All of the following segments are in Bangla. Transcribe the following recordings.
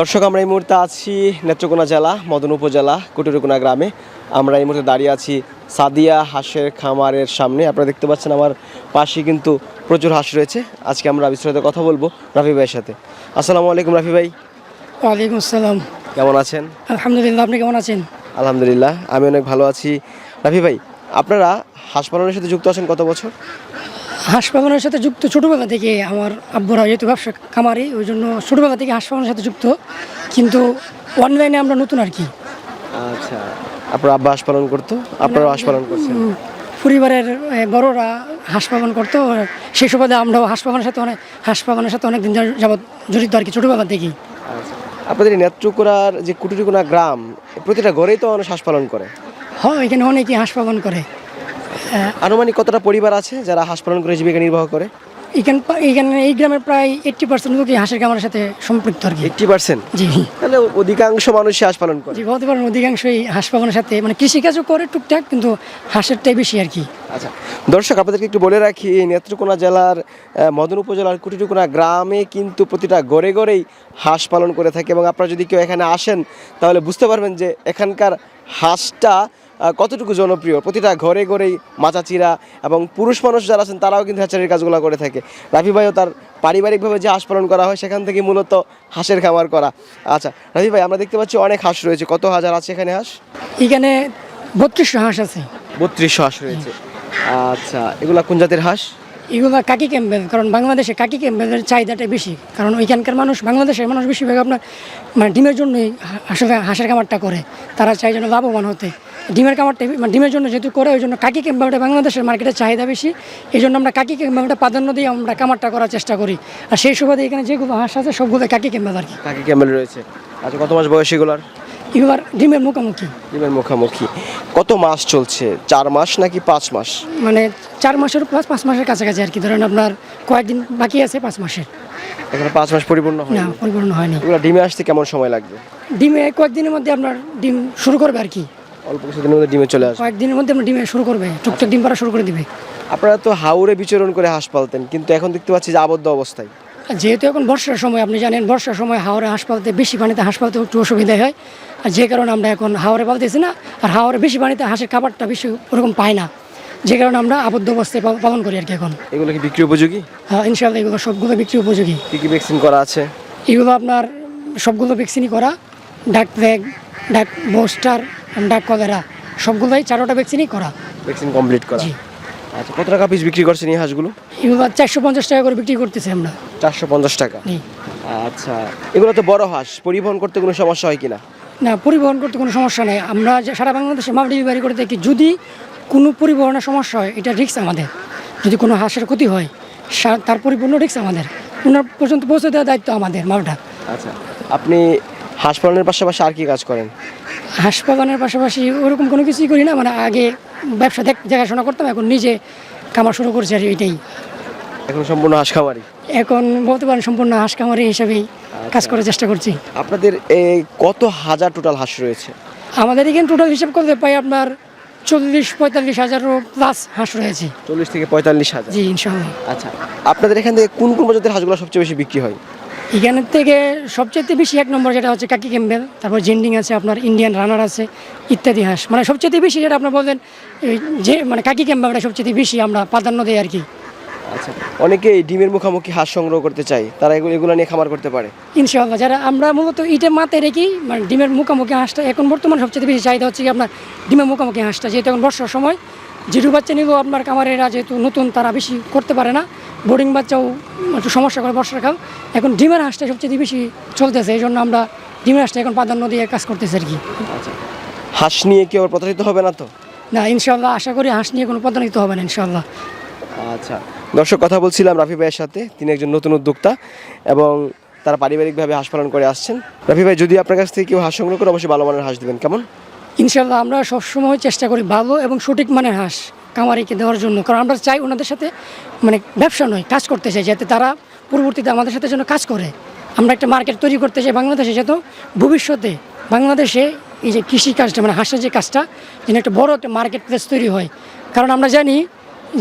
দর্শক আমরা এই মুহূর্তে আছি নেত্রকোনা জেলা মদন উপজেলা কুটুরুকোনা গ্রামে। আমরা এই মুহূর্তে দাঁড়িয়ে আছি সাদিয়া হাঁসের খামারের সামনে। আপনারা দেখতে পাচ্ছেন আমার পাশে কিন্তু প্রচুর হাঁস রয়েছে। আজকে আমরা বিস্তারিত কথা বলব রাফি ভাইয়ের সাথে। আসসালামু আলাইকুম রাফি ভাই। ওয়ালাইকুম আসসালাম। কেমন আছেন? আলহামদুলিল্লাহ আপনি কেমন আছেন? আলহামদুলিল্লাহ আমি অনেক ভালো আছি। রাফি ভাই আপনারা হাঁস পালনের সাথে যুক্ত আছেন কত বছর? হাঁস পালনের সাথে যুক্ত ছোটোবেলা থেকে আমার আব্বুরা যেহেতু ব্যবসা খামারি ওই জন্য ছোটোবেলা থেকে হাঁস পালনের সাথে যুক্ত। কিন্তু অনলাইনে আমরা নতুন আর কি। আচ্ছা আপনার আব্বা হাঁস পালন করতো? আপনারাও হাঁস পালন করছেন? পরিবারের বড়রা হাঁস পালন করতো। সেই সুবাদে আমরাও হাঁস পালনের সাথে অনেক হাঁস পালনের সাথে অনেক দিন যাবৎ জড়িত আর কি ছোটোবেলা থেকেই। আচ্ছা আপনাদের নেত্রকোনার যে কুটুরিকোনা গ্রাম প্রতিটা ঘরেই তো মানুষ হাঁস পালন করে। হয় এখানে অনেকেই হাঁস পালন করে। আনুমানিক কতটা পরিবার আছে যারা হাঁস পালন করে জীবিকা নির্বাহ করে? এখান এখানে এই গ্রামের প্রায় এইট্টি পার্সেন্ট লোকই হাঁসের খামারের সাথে সম্পৃক্ত আর কি। এইটটি পার্সেন্ট জি। তাহলে অধিকাংশ মানুষই হাঁস পালন করে। জি বলতে পারেন অধিকাংশই হাঁস পালনের সাথে মানে কৃষিকাজও করে টুকটাক কিন্তু হাঁসেরটাই বেশি আর কি। আচ্ছা দর্শক আপনাদেরকে একটু বলে রাখি নেত্রকোনা জেলার মদন উপজেলার কুটিটুকুনা গ্রামে কিন্তু প্রতিটা ঘরে ঘরেই হাঁস পালন করে থাকে। এবং আপনারা যদি কেউ এখানে আসেন তাহলে বুঝতে পারবেন যে এখানকার হাঁসটা কতটুকু জনপ্রিয়? প্রতিটা ঘরে ঘরেই মাচাচিরা এবং পুরুষ মানুষ যারা আছেন তারাও কিন্তু হ্যাচারির কাজগুলো করে থাকে। রাফি ভাইও তার পারিবারিকভাবে যে হাঁস পালন করা হয় সেখান থেকে মূলত হাঁসের খামার করা। আচ্ছা রাফি ভাই আমরা দেখতে পাচ্ছি অনেক হাঁস রয়েছে। কত হাজার আছে এখানে হাঁস? এখানে বত্রিশশো হাঁস আছে। বত্রিশশো হাঁস রয়েছে। আচ্ছা এগুলা কোন জাতের হাঁস? এগুলো কাকি ক্যাম্বেল কারণ বাংলাদেশে কাকি ক্যাম্বেলের চাহিদাটা বেশি। কারণ ওইখানকার মানুষ বাংলাদেশের মানুষ বেশিরভাগ আপনার মানে ডিমের জন্যই আসলে হাঁসের খামারটা করে। তারা চাই যেন লাভবান হতে। ডিমের খামারটা মানে ডিমের জন্য যেহেতু করে ওই জন্য কাকি ক্যাম্বেলটা বাংলাদেশের মার্কেটের চাহিদা বেশি এই জন্য আমরা কাকি ক্যাম্বেলটা প্রাধান্য দিয়ে আমরা কামারটা করার চেষ্টা করি। আর সেই সুবাদে এখানে যেগুলো হাঁস আছে সবগুলো কাকি ক্যাম্বেল আর কি কাকি ক্যামেল রয়েছে। আচ্ছা কত মাস বয়স এগুলার? এগুলোর ডিমের মুখোমুখি। ডিমের মুখামুখি। কত মাস চলছে? চার মাস নাকি পাঁচ মাস? মানে চার মাসের প্লাস পাঁচ মাসের কাছাকাছি আর কি। ধরেন আপনার কয়েকদিন বাকি আছে পাঁচ মাসের। এখানে পাঁচ মাস পরিপূর্ণ হয় না পরিপূর্ণ হয়নি। এগুলো ডিমে আসতে কেমন সময় লাগবে? ডিমে কয়েকদিনের মধ্যে আপনার ডিম শুরু করবে আর কি। অল্প কিছুদিনের মধ্যে ডিমে চলে আসবে। কয়েকদিনের মধ্যে আপনার ডিমে শুরু করবে টুকটাক ডিম পাড়া শুরু করে দিবে। আপনারা তো হাওড়ে বিচরণ করে হাঁস পালতেন কিন্তু এখন দেখতে পাচ্ছি যে আবদ্ধ অবস্থায়। যেহেতু এখন বর্ষার সময় আপনি জানেন বর্ষার সময় হাওড়ে হাঁস পালতে বেশি পানিতে হাঁস পালতে একটু অসুবিধা হয়। আর যে কারণে আমরা এখন হাওড়ে পালতেছি না আর হাওড়ে বেশি পানিতে হাঁসের খাবারটা বেশি ওরকম পায় না। যে কারণে আমরা আবদ্ধ অবস্থায় পাল- পালন করি আর কি এখন। এগুলো কি বিক্রি উপযোগী? হ্যাঁ ইনশাআল্লাহ এগুলো সবগুলো বিক্রি উপযোগী। কি কি ভ্যাকসিন করা আছে? এগুলো আপনার সবগুলো ভ্যাকসিনই করা ডাক প্লেগ ডাক বোস্টার ডাক কলেরা সবগুলোই চারোটা ভ্যাকসিনই করা। ভ্যাকসিন কমপ্লিট করা। জি। আচ্ছা কত টাকা পিস বিক্রি করছেন এই হাঁসগুলো? এগুলো চারশো পঞ্চাশ টাকা করে বিক্রি করতেছি আমরা। চারশো পঞ্চাশ টাকা। আচ্ছা এগুলো তো বড় হাঁস পরিবহন করতে কোনো সমস্যা হয় কিনা? না পরিবহন করতে কোনো সমস্যা নেই। আমরা যে সারা বাংলাদেশে মাল ডেলিভারি করে থাকি যদি কোনো পরিবহনের সমস্যা হয় এটা রিক্স আমাদের। যদি কোনো হাঁসের ক্ষতি হয় তার পরিপূর্ণ রিক্স আমাদের। ওনার পর্যন্ত পৌঁছে দেওয়ার দায়িত্ব আমাদের মালটা। আচ্ছা আপনি হাঁস পালনের পাশাপাশি আর কি কাজ করেন? হাঁস পালনের পাশাপাশি ওরকম কোনো কিছুই করি না মানে আগে ব্যবসা দেখ দেখাশোনা করতাম এখন নিজে কামার শুরু করছি আর এটাই এখন সম্পূর্ণ হাঁস খামারি? এখন বলতে পারেন সম্পূর্ণ হাঁস কামারি হিসাবেই কাজ করার চেষ্টা করছি। আপনাদের এই কত হাজার টোটাল হাঁস রয়েছে? আমাদের এখানে টোটাল হিসাব করতে পাই আপনার চল্লিশ পঁয়তাল্লিশ হাজারও প্লাস হাঁস রয়েছে। চল্লিশ থেকে পঁয়তাল্লিশ হাজার। জি ইনশাল্লাহ আচ্ছা আপনাদের এখান থেকে কোন কোন প্রজাতির হাঁসগুলো সবচেয়ে বেশি বিক্রি হয়? এখানের থেকে সবচেয়ে বেশি এক নম্বর যেটা হচ্ছে কাকি ক্যাম্বেল তারপর জেন্ডিং আছে আপনার ইন্ডিয়ান রানার আছে ইত্যাদি হাঁস। মানে সবচেয়ে বেশি যেটা আপনার বললেন এই যে মানে কাকি ক্যাম্বেলটা সবচেয়ে বেশি আমরা প্রাধান্য দিই আর কি। আচ্ছা অনেকেই ডিমের মুখামুখি হাঁস সংগ্রহ করতে চায় তারা এগুলো এগুলো নিয়ে খামার করতে পারে। ইনশাআল্লাহ যারা আমরা মূলত ইটে মাথায় রেখি মানে ডিমের মুখোমুখি হাঁসটা এখন বর্তমান সবচেয়ে বেশি চাহিদা হচ্ছে কি আপনার ডিমের মুখোমুখি হাঁসটা যেহেতু এখন বর্ষার সময় জিরু বাচ্চা নিলেও আপনার কামারেরা যেহেতু নতুন তারা বেশি করতে পারে না। বোর্ডিং বাচ্চাও একটু সমস্যা করে বর্ষার কাল এখন ডিমের হাঁসটা সবচেয়ে বেশি চলতেছে এই জন্য আমরা ডিমের হাঁসটা এখন প্রাধান্য দিয়ে কাজ করতেছি আর কি। হাঁস নিয়ে কি আবার প্রতারিত হবে না তো? না ইনশাল্লাহ আশা করি হাঁস নিয়ে কোনো পদানিত হবে না ইনশাল্লাহ আচ্ছা। দর্শক কথা বলছিলাম রাফি ভাইয়ের সাথে তিনি একজন নতুন উদ্যোক্তা এবং তারা পারিবারিকভাবে হাঁস পালন করে আসছেন। রাফি ভাই যদি আপনার কাছ থেকে কেউ হাঁস সংগ্রহ করে অবশ্যই ভালো মানের হাঁস দেবেন। কেমন? ইনশাল্লাহ আমরা সবসময় চেষ্টা করি ভালো এবং সঠিক মানের হাঁস কামারিকে দেওয়ার জন্য। কারণ আমরা চাই ওনাদের সাথে মানে ব্যবসা নয়, কাজ করতে চাই, যাতে তারা পরবর্তীতে আমাদের সাথে যেন কাজ করে। আমরা একটা মার্কেট তৈরি করতে চাই বাংলাদেশে, যাতে ভবিষ্যতে বাংলাদেশে এই যে কৃষি কাজটা মানে হাঁসের যে কাজটা, যেন একটা বড় একটা মার্কেট প্লেস তৈরি হয়। কারণ আমরা জানি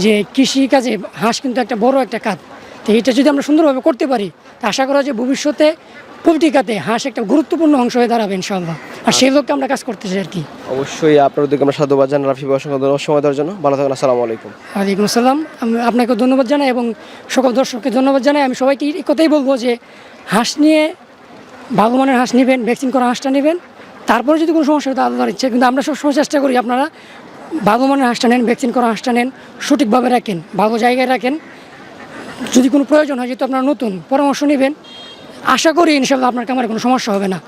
যে কৃষি কাজে হাঁস কিন্তু একটা বড় একটা কাজ। তো এটা যদি আমরা সুন্দরভাবে করতে পারি, তা আশা করা যে ভবিষ্যতে পোলট্রি খাতে হাঁস একটা গুরুত্বপূর্ণ অংশ হয়ে দাঁড়াবে ইনশাআল্লাহ। আর সেই লোককে আমরা কাজ করতেছি আর কি। অবশ্যই আপনার উদ্যোগে আমরা সাধুবাদ জানাই রাফি ভাই অসংখ্য ধন্যবাদ সময় দেওয়ার জন্য। ভালো থাকুন আসসালামু আলাইকুম। ওয়ালাইকুম আসসালাম। আমি আপনাকে ধন্যবাদ জানাই এবং সকল দর্শককে ধন্যবাদ জানাই। আমি সবাইকে এই কথাই বলব যে হাঁস নিয়ে ভালো মানের হাঁস নেবেন ভ্যাকসিন করা হাঁসটা নেবেন। তারপরে যদি কোনো সমস্যা হয় আলাদা ইচ্ছে কিন্তু আমরা সবসময় চেষ্টা করি আপনারা ভালো মানের হাঁসটা নেন ভ্যাকসিন করা হাঁসটা নেন সঠিকভাবে রাখেন ভালো জায়গায় রাখেন। যদি কোনো প্রয়োজন হয় যেহেতু আপনারা নতুন পরামর্শ নেবেন আশা করি ইনশাল্লাহ আপনার কামারে কোনো সমস্যা হবে না।